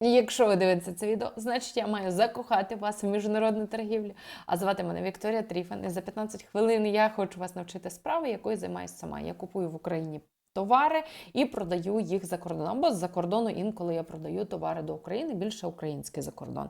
Якщо ви дивитеся це відео, значить я маю закохати вас в міжнародну торгівлю. А звати мене Вікторія Тріфан. І за 15 хвилин я хочу вас навчити справи, якою займаюся сама. Я купую в Україні товари і продаю їх за кордон. Або з-за кордону інколи я продаю товари до України, більше український за кордон.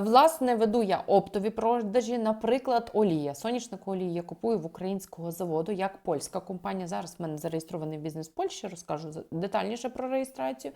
Власне, веду я оптові продажі, наприклад, олія. Соняшнику олії я купую в українського заводу, як польська компанія. Зараз в мене зареєстрований бізнес в Польщі, розкажу детальніше про реєстрацію.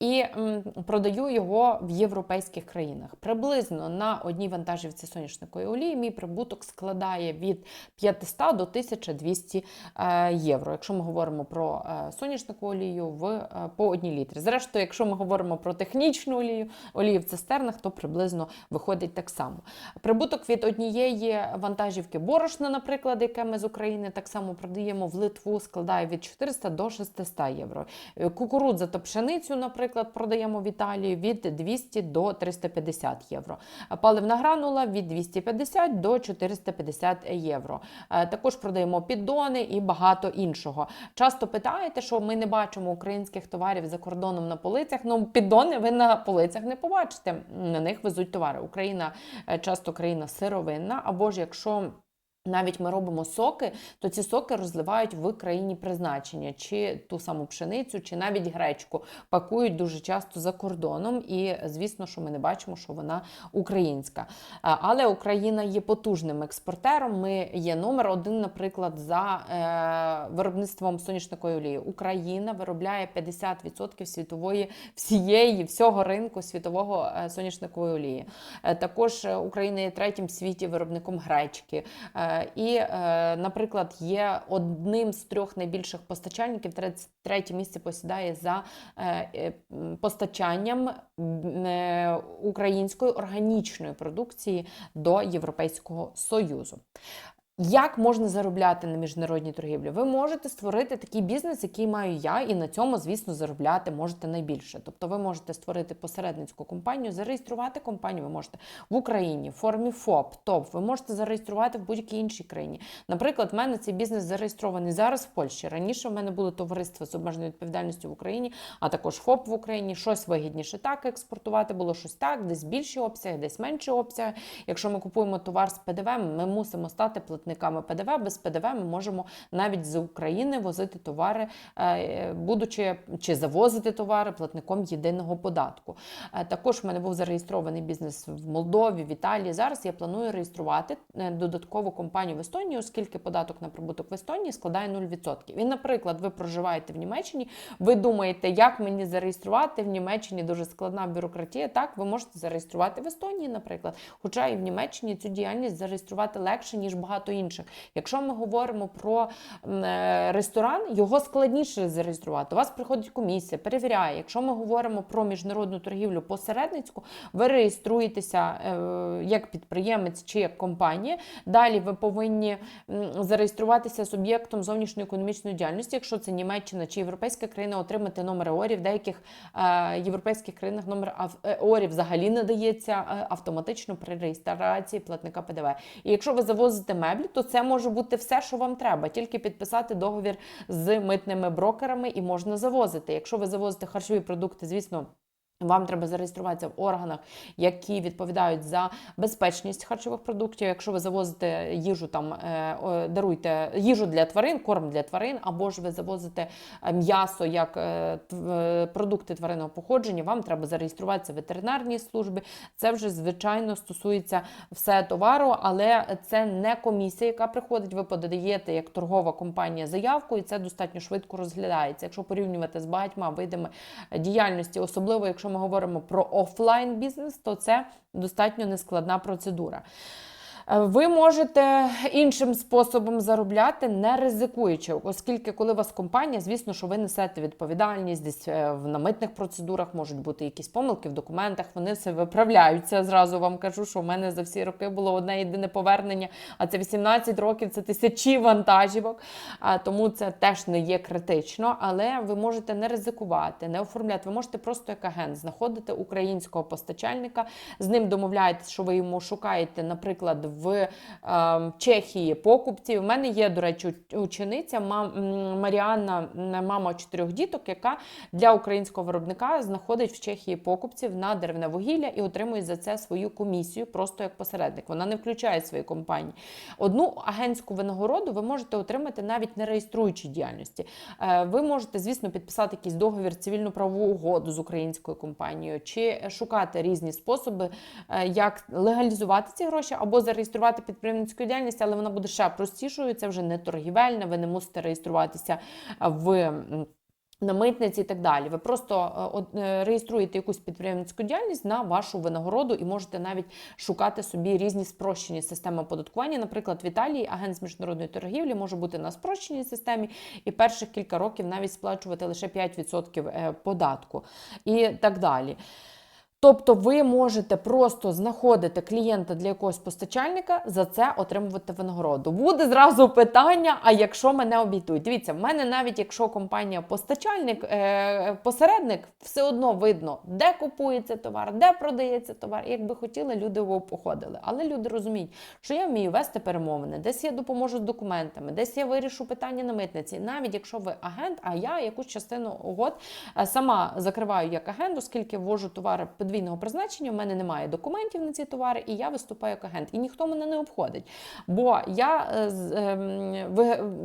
І м, продаю його в європейських країнах. Приблизно на одній вантажівці соняшникової олії мій прибуток складає від 500 до 1200 е, євро. Якщо ми говоримо про е, соняшникову олію в, е, по одній літрі. Зрештою, якщо ми говоримо про технічну олію, олію в цистернах, то приблизно виходить так само. Прибуток від однієї вантажівки борошна, наприклад, яке ми з України так само продаємо в Литву, складає від 400 до 600 євро. Е, Кукурудза та пшеницю, наприклад, продаємо в Італію від 200 до 350 євро. Паливна гранула від 250 до 450 євро. Також продаємо піддони і багато іншого. Часто питаєте, що ми не бачимо українських товарів за кордоном на полицях. Ну, піддони ви на полицях не побачите. На них везуть товари. Україна е, часто країна сировинна, або ж якщо. Навіть ми робимо соки, то ці соки розливають в країні призначення, чи ту саму пшеницю, чи навіть гречку пакують дуже часто за кордоном. І звісно, що ми не бачимо, що вона українська. Але Україна є потужним експортером. Ми є номер один, наприклад, за е, виробництвом соняшникової олії. Україна виробляє 50% світової всієї всього ринку світового е, соняшникової олії. Е, Також Україна є третім світі виробником гречки. І, е, наприклад, є одним з трьох найбільших постачальників. Третє місце посідає за е, е, постачанням української органічної продукції до Європейського Союзу. Як можна заробляти на міжнародній торгівлі? Ви можете створити такий бізнес, який маю я, і на цьому, звісно, заробляти можете найбільше. Тобто, ви можете створити посередницьку компанію, зареєструвати компанію. Ви можете в Україні, в формі ФОП, ТОП. Ви можете зареєструвати в будь-якій іншій країні. Наприклад, в мене цей бізнес зареєстрований зараз в Польщі. Раніше в мене було товариство з обмеженою відповідальністю в Україні, а також ФОП в Україні. Щось вигідніше так експортувати було щось так, десь більші обсяги, десь менші обсяги. Якщо ми купуємо товар з ПДВ, ми мусимо стати платниками ПДВ. Без ПДВ ми можемо навіть з України возити товари, е, будучи чи завозити товари платником єдиного податку. Е, Також в мене був зареєстрований бізнес в Молдові, в Італії. Зараз я планую реєструвати е, додаткову компанію в Естонії, оскільки податок на прибуток в Естонії складає 0%. І, наприклад, ви проживаєте в Німеччині, ви думаєте, як мені зареєструвати в Німеччині дуже складна бюрократія. Так, ви можете зареєструвати в Естонії, наприклад. Хоча і в Німеччині цю діяльність зареєструвати легше, ніж багато інших. Якщо ми говоримо про е, ресторан, його складніше зареєструвати. У вас приходить комісія, перевіряє. Якщо ми говоримо про міжнародну торгівлю посередницьку, ви реєструєтеся е, як підприємець чи як компанія. Далі ви повинні зареєструватися суб'єктом зовнішньоекономічної діяльності, якщо це Німеччина чи європейська країна, отримати номер ЕОРів. В деяких е, європейських країнах номер е, взагалі надається автоматично при реєстрації платника ПДВ. І якщо ви завозите меблі, то це може бути все, що вам треба, тільки підписати договір з митними брокерами і можна завозити. Якщо ви завозите харчові продукти, звісно. Вам треба зареєструватися в органах, які відповідають за безпечність харчових продуктів. Якщо ви завозите їжу, там е, даруйте їжу для тварин, корм для тварин, або ж ви завозите е, м'ясо як е, продукти тваринного походження, вам треба зареєструватися в ветеринарній службі. Це вже звичайно стосується все товару, але це не комісія, яка приходить. Ви подаєте як торгова компанія заявку, і це достатньо швидко розглядається. Якщо порівнювати з багатьма видами діяльності, особливо якщо ми говоримо про офлайн бізнес, то це достатньо нескладна процедура. Е, Ви можете іншим способом заробляти, не ризикуючи, оскільки коли у вас компанія, звісно, що ви несете відповідальність, десь е, в намитних процедурах можуть бути якісь помилки в документах, вони все виправляються. Зразу вам кажу, що в мене за всі роки було одне єдине повернення, а це 18 років, це тисячі вантажівок. А, Тому це теж не є критично, але ви можете не ризикувати, не оформляти. Ви можете просто як агент знаходити українського постачальника, з ним домовляєтесь, що ви йому шукаєте, наприклад, в в е, Чехії покупців. У мене є, до речі, учениця Маріанна, мама чотирьох діток, яка для українського виробника знаходить в Чехії покупців на деревне вугілля і отримує за це свою комісію, просто як посередник. Вона не включає свої компанії. Одну агентську винагороду ви можете отримати навіть не реєструючи діяльності. Е, Ви можете, звісно, підписати якийсь договір, цивільну правову угоду з українською компанією, чи шукати різні способи, е, як легалізувати ці гроші, або зареєструвати підприємницьку діяльність, але вона буде ще простішою. Це вже не торгівельна, ви не мусите реєструватися в. На митниці і так далі. Ви просто е, е, реєструєте якусь підприємницьку діяльність на вашу винагороду і можете навіть шукати собі різні спрощені системи оподаткування. Наприклад, в Італії агент з міжнародної торгівлі може бути на спрощеній системі і перших кілька років навіть сплачувати лише 5% е, податку і так далі. Тобто ви можете просто знаходити клієнта для якогось постачальника, за це отримувати винагороду. Буде зразу питання: а якщо мене обійдуть? Дивіться, в мене навіть якщо компанія постачальник, е, посередник, все одно видно, де купується товар, де продається товар. Якби хотіли, люди його походили. Але люди розуміють, що я вмію вести перемовини, десь я допоможу з документами, десь я вирішу питання на митниці. Навіть якщо ви агент, а я якусь частину угод е, сама закриваю як агент, оскільки ввожу товари подвійного призначення, у мене немає документів на ці товари, і я виступаю як агент. І ніхто мене не обходить. Бо я е, ем,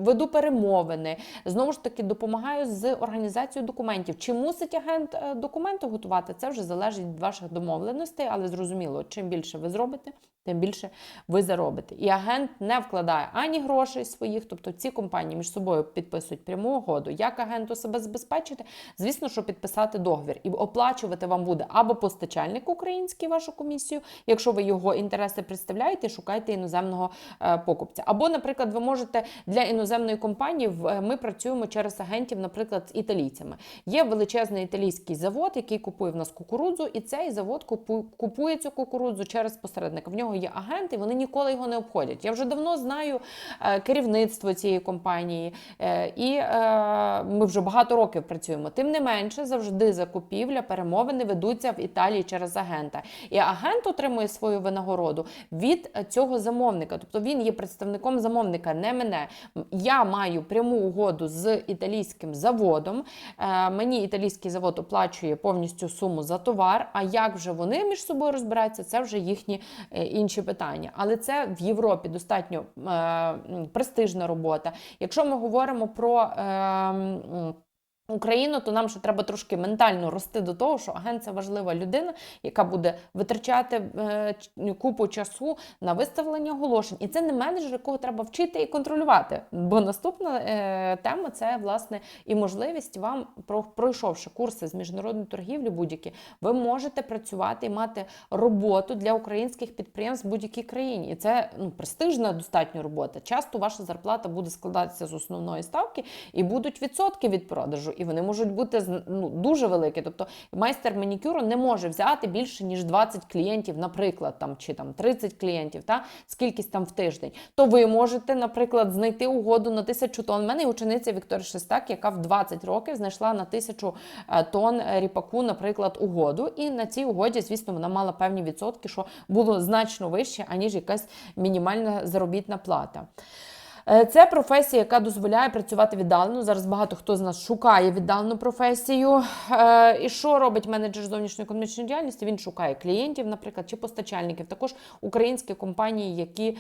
веду перемовини, знову ж таки допомагаю з організацією документів. Чи мусить агент е, документи готувати? Це вже залежить від ваших домовленостей, але зрозуміло, чим більше ви зробите, тим більше ви заробите. І агент не вкладає ані грошей своїх, тобто ці компанії між собою підписують пряму угоду. Як агенту себе забезпечити? Звісно, що підписати договір і оплачувати вам буде або постачальник український вашу комісію, якщо ви його інтереси представляєте, шукайте іноземного е, покупця. Або, наприклад, ви можете для іноземної компанії е, ми працюємо через агентів, наприклад, з італійцями. Є величезний італійський завод, який купує в нас кукурудзу, і цей завод купу- купує цю кукурудзу через посередника. В нього є агенти, вони ніколи його не обходять. Я вже давно знаю е, керівництво цієї компанії, е, і е, ми вже багато років працюємо. Тим не менше, завжди закупівля, перемовини ведуться в Італії через агента. І агент отримує свою винагороду від цього замовника. Тобто він є представником замовника, не мене. Я маю пряму угоду з італійським заводом. Мені італійський завод оплачує повністю суму за товар. А як вже вони між собою розбираються, це вже їхні е, інші питання. Але це в Європі достатньо е, престижна робота. Якщо ми говоримо про е, Україну, то нам ще треба трошки ментально рости до того, що агент це важлива людина, яка буде витрачати е, купу часу на виставлення оголошень. І це не менеджер, якого треба вчити і контролювати. Бо наступна е, тема це власне і можливість вам, про- пройшовши курси з міжнародної торгівлі, будь-які, ви можете працювати і мати роботу для українських підприємств в будь-якій країні. І це ну, престижна достатньо робота. Часто ваша зарплата буде складатися з основної ставки, і будуть відсотки від продажу, і вони можуть бути ну, дуже великі. Тобто майстер манікюру не може взяти більше ніж 20 клієнтів, наприклад, там чи там 30 клієнтів, та скількись там в тиждень. То ви можете, наприклад, знайти угоду на тисячу тонн. У мене є учениця Вікторія Шестак, яка в 20 років знайшла на тисячу е, тонн ріпаку, наприклад, угоду. І на цій угоді, звісно, вона мала певні відсотки, що було значно вище, аніж якась мінімальна заробітна плата. Е, Це професія, яка дозволяє працювати віддалено. Зараз багато хто з нас шукає віддалену професію. Е, І що робить менеджер зовнішньої економічної діяльності? Він шукає клієнтів, наприклад, чи постачальників. Також українські компанії, які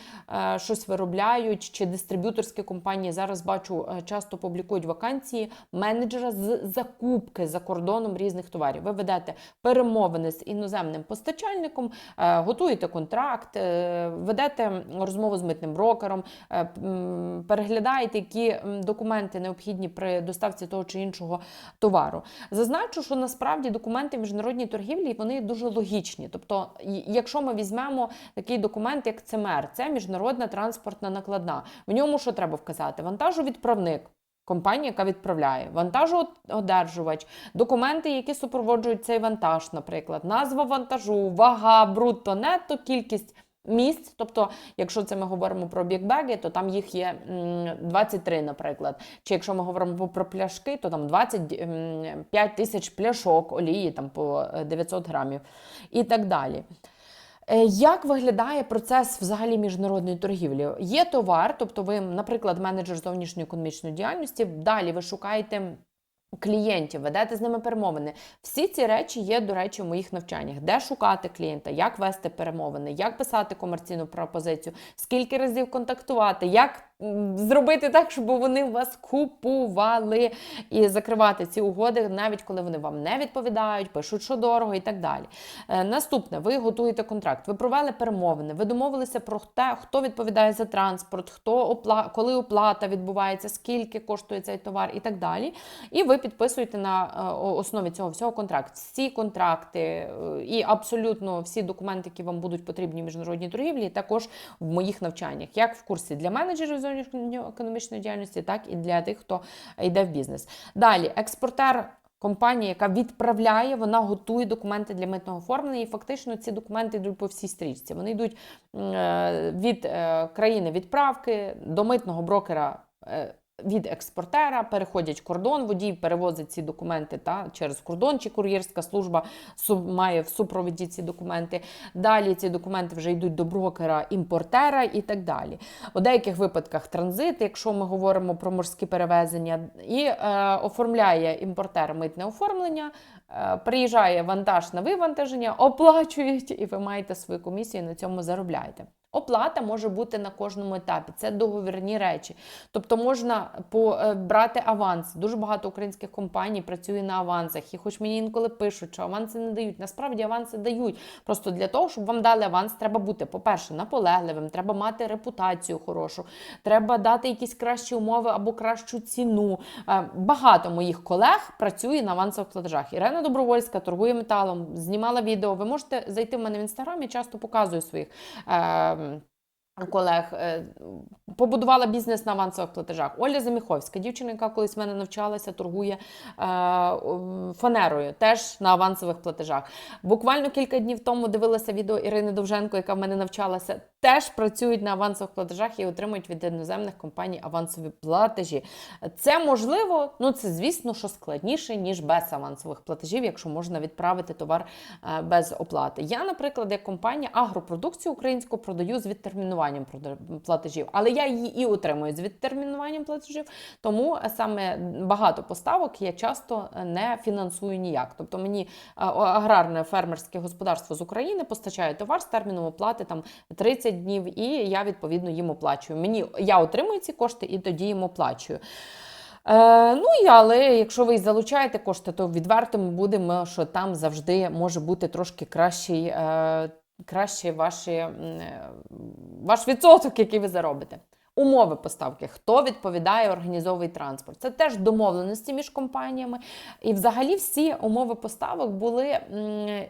е, щось виробляють, чи дистриб'юторські компанії. Зараз бачу, часто публікують вакансії менеджера з закупки за кордоном різних товарів. Ви ведете перемовини з іноземним постачальником, готуєте контракт, ведете розмову з митним брокером, переглядаєте, які документи необхідні при доставці того чи іншого товару. Зазначу, що насправді документи міжнародній торгівлі вони дуже логічні. Тобто, якщо ми візьмемо такий документ, як ЦМР, це міжнародна транспортна накладна. В ньому що треба вказати? Вантажовідправник. Компанія, яка відправляє вантажоодержувач, документи, які супроводжують цей вантаж, наприклад, назва вантажу, вага, брутто, нетто, кількість місць. Тобто, якщо це ми говоримо про бікбеги, то там їх є 23, наприклад. Чи якщо ми говоримо про пляшки, то там 25 тисяч пляшок олії там по е, 900 грамів і так далі. Е, Як виглядає процес взагалі міжнародної торгівлі? Є товар, тобто ви, наприклад, менеджер зовнішньої економічної діяльності, далі ви шукаєте. Клієнтів, ведете з ними перемовини. Всі ці речі є, до речі, в моїх навчаннях. Де шукати клієнта, як вести перемовини, як писати комерційну пропозицію, скільки разів контактувати, як зробити так, щоб вони вас купували і закривати ці угоди, навіть коли вони вам не відповідають, пишуть, що дорого і так далі. Е, Наступне, ви готуєте контракт, ви провели перемовини, ви домовилися про те, хто відповідає за транспорт, хто опла... коли оплата відбувається, скільки коштує цей товар і так далі. І ви підписуєте на е, основі цього всього контракт. Всі контракти е, і абсолютно всі документи, які вам будуть потрібні в міжнародній торгівлі, також в моїх навчаннях, як в курсі для менеджерів зовнішньої економічної діяльності, так і для тих, хто йде в бізнес. Далі, експортер. Компанія, яка відправляє, вона готує документи для митного оформлення, і фактично ці документи йдуть по всій стрічці. Вони йдуть е, від е, країни відправки до митного брокера. Від експортера переходять кордон, водій перевозить ці документи та через кордон, чи кур'єрська служба має в супроводі ці документи. Далі ці документи вже йдуть до брокера, імпортера і так далі. У деяких випадках транзит, якщо ми говоримо про морські перевезення, і е, оформляє імпортер митне оформлення, е, приїжджає вантаж на вивантаження, оплачують, і ви маєте свою комісію і на цьому заробляєте. Оплата може бути на кожному етапі. Це договірні речі. Тобто можна е, брати аванс. Дуже багато українських компаній працює на авансах. І хоч мені інколи пишуть, що аванси не дають. Насправді аванси дають. Просто для того, щоб вам дали аванс, треба бути, по-перше, наполегливим, треба мати репутацію хорошу, треба дати якісь кращі умови або кращу ціну. Е, Багато моїх колег працює на авансових платежах. Ірена Добровольська торгує металом, знімала відео. Ви можете зайти в мене в інстаграм, я часто показую своїх. Е, Колег е, побудувала бізнес на авансових платежах. Оля Заміховська, дівчина, яка колись в мене навчалася, торгує е, фанерою, теж на авансових платежах. Буквально кілька днів тому дивилася відео Ірини Довженко, яка в мене навчалася, теж працюють на авансових платежах і отримують від іноземних компаній авансові платежі. Це можливо, ну це звісно, що складніше, ніж без авансових платежів, якщо можна відправити товар е, без оплати. Я, наприклад, як компанія агропродукцію українську продаю з відтермінуванням прода- платежів, але я її і отримую з відтермінуванням платежів, тому е, саме багато поставок я часто е, не фінансую ніяк. Тобто мені е, аграрне фермерське господарство з України постачає товар з терміном оплати там 30 днів, і я відповідно їм оплачую. Мені я отримую ці кошти і тоді їм оплачую. Е, ну і але якщо ви залучаєте кошти, то відверто ми будемо, що там завжди може бути трошки кращий, е, кращий ваші, е, ваш відсоток, який ви заробите. Умови поставки, хто відповідає, організовує транспорт. Це теж домовленості між компаніями. І взагалі всі умови поставок були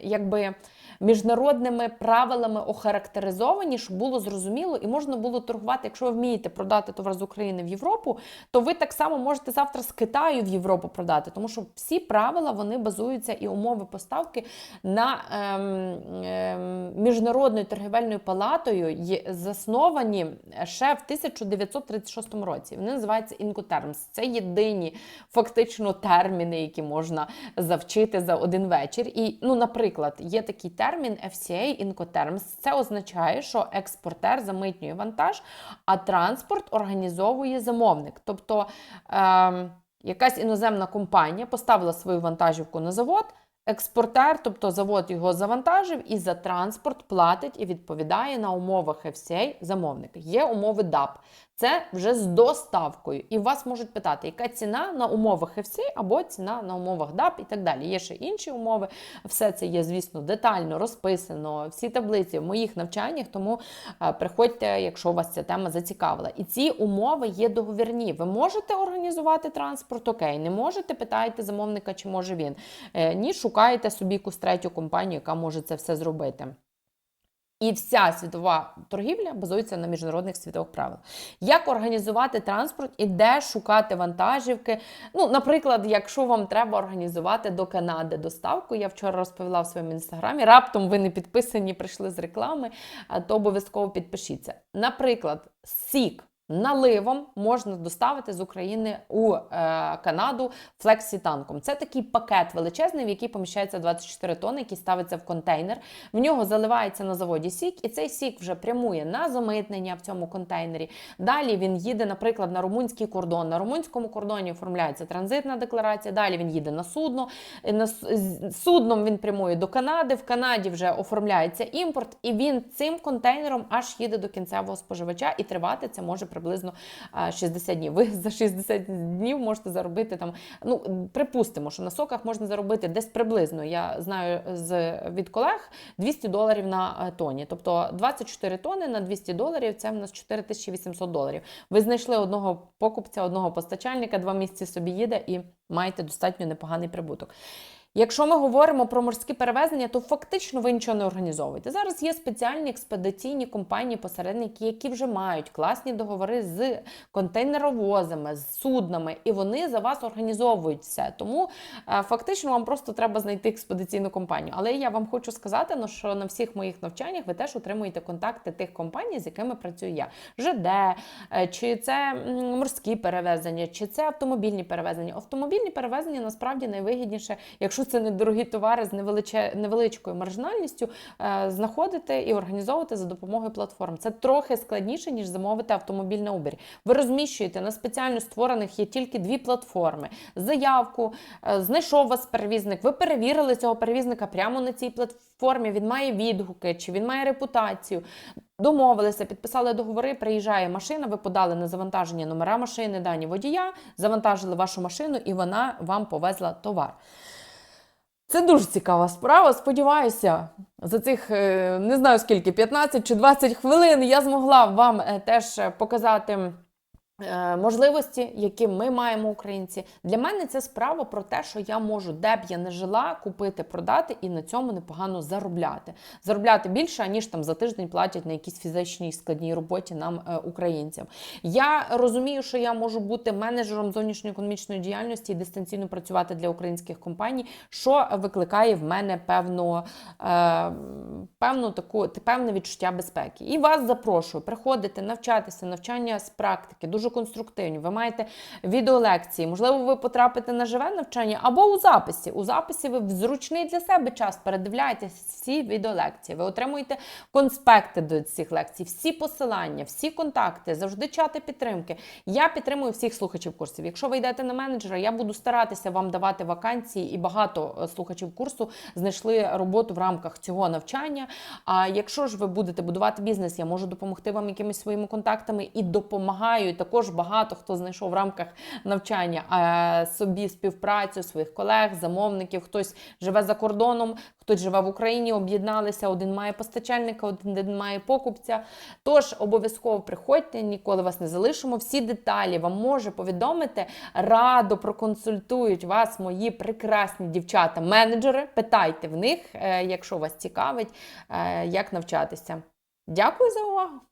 якби міжнародними правилами охарактеризовані, щоб було зрозуміло і можна було торгувати. Якщо ви вмієте продати товар з України в Європу, то ви так само можете завтра з Китаю в Європу продати, тому що всі правила вони базуються і умови поставки на ем, ем, міжнародною торгівельною палатою, засновані ще в 1936 році. Вони називаються Incoterms. Це єдині фактично терміни, які можна завчити за один вечір. І, ну, наприклад, є такий термін FCA Incoterms. Це означає, що експортер замитнює вантаж, а транспорт організовує замовник. Тобто ем, якась іноземна компанія поставила свою вантажівку на завод. Експортер, тобто завод його завантажив і за транспорт платить і відповідає на умовах FCA замовника. Є умови DAP. Це вже з доставкою. І вас можуть питати, яка ціна на умовах FCA або ціна на умовах DAP і так далі. Є ще інші умови. Все це є, звісно, детально розписано. Всі таблиці в моїх навчаннях, тому е, приходьте, якщо вас ця тема зацікавила. І ці умови є договірні. Ви можете організувати транспорт, окей, не можете, питайте замовника, чи може він. Е, Ні, шукаєте собі якусь третю компанію, яка може це все зробити. І вся світова торгівля базується на міжнародних світових правилах. Як організувати транспорт і де шукати вантажівки? Ну, наприклад, якщо вам треба організувати до Канади доставку, я вчора розповіла в своєму інстаграмі. Раптом ви не підписані, прийшли з реклами, то обов'язково підпишіться. Наприклад, сік. Наливом можна доставити з України у е, Канаду флексі-танком. Це такий пакет величезний, в який поміщається 24 тонни, який ставиться в контейнер. В нього заливається на заводі сік, і цей сік вже прямує на замитнення в цьому контейнері. Далі він їде, наприклад, на румунський кордон. На румунському кордоні оформляється транзитна декларація. Далі він їде на судно. На судном він прямує до Канади. В Канаді вже оформляється імпорт, і він цим контейнером аж їде до кінцевого споживача, і тривати це може приблизно а, 60 днів. Ви за 60 днів можете заробити там. Ну припустимо, що на соках можна заробити десь приблизно. Я знаю з від колег 200 доларів на е, тоні. Тобто 24 тони на 200 доларів це в нас 4800 доларів. Ви знайшли одного покупця, одного постачальника, два місяці собі їде і маєте достатньо непоганий прибуток. Якщо ми говоримо про морські перевезення, то фактично ви нічого не організовуєте. Зараз є спеціальні експедиційні компанії, посередники, які вже мають класні договори з контейнеровозами, з суднами, і вони за вас організовують все. Тому е, фактично вам просто треба знайти експедиційну компанію. Але я вам хочу сказати, ну, що на всіх моїх навчаннях ви теж отримуєте контакти тих компаній, з якими працюю я. ЖД, е, чи це морські перевезення, чи це автомобільні перевезення. Автомобільні перевезення насправді найвигідніше, якщо це недорогі товари з невеличкою маржинальністю, е, знаходити і організовувати за допомогою платформ. Це трохи складніше, ніж замовити автомобіль на Uber. Ви розміщуєте на спеціально створених є тільки дві платформи. Заявку, е, знайшов вас перевізник, ви перевірили цього перевізника прямо на цій платформі. Він має відгуки, чи він має репутацію. Домовилися, підписали договори, приїжджає машина, ви подали на завантаження номера машини, дані водія, завантажили вашу машину і вона вам повезла товар. Це дуже цікава справа. Сподіваюся, за цих е, не знаю скільки 15 чи 20 хвилин я змогла вам е, теж е, показати. Е, Можливості, які ми маємо українці, для мене це справа про те, що я можу, де б я не жила, купити, продати і на цьому непогано заробляти. Заробляти більше, ніж там за тиждень платять на якійсь фізичній складній роботі нам, е, українцям. Я розумію, що я можу бути менеджером зовнішньої економічної діяльності і дистанційно працювати для українських компаній, що викликає в мене певну, е, певну таку певне відчуття безпеки. І вас запрошую приходити, навчатися, навчання з практики, дуже конструктивні. Ви маєте відеолекції, можливо, ви потрапите на живе навчання або у записі. У записі ви в зручний для себе час передивляєтесь всі відеолекції. Ви отримуєте конспекти до цих лекцій, всі посилання, всі контакти, завжди чати підтримки. Я підтримую всіх слухачів курсів. Якщо ви йдете на менеджера, я буду старатися вам давати вакансії, і багато е, слухачів курсу знайшли роботу в рамках цього навчання. А якщо ж ви будете будувати бізнес, я можу допомогти вам якимись своїми контактами і допомагаю. Також багато хто знайшов в рамках навчання е, собі співпрацю своїх колег, замовників. Хтось живе за кордоном, хтось живе в Україні, об'єдналися. Один має постачальника, один має покупця. Тож обов'язково приходьте, ніколи вас не залишимо. Всі деталі вам може повідомити. Радо проконсультують вас мої прекрасні дівчата-менеджери. Питайте в них, е, якщо вас цікавить, е, як навчатися. Дякую за увагу!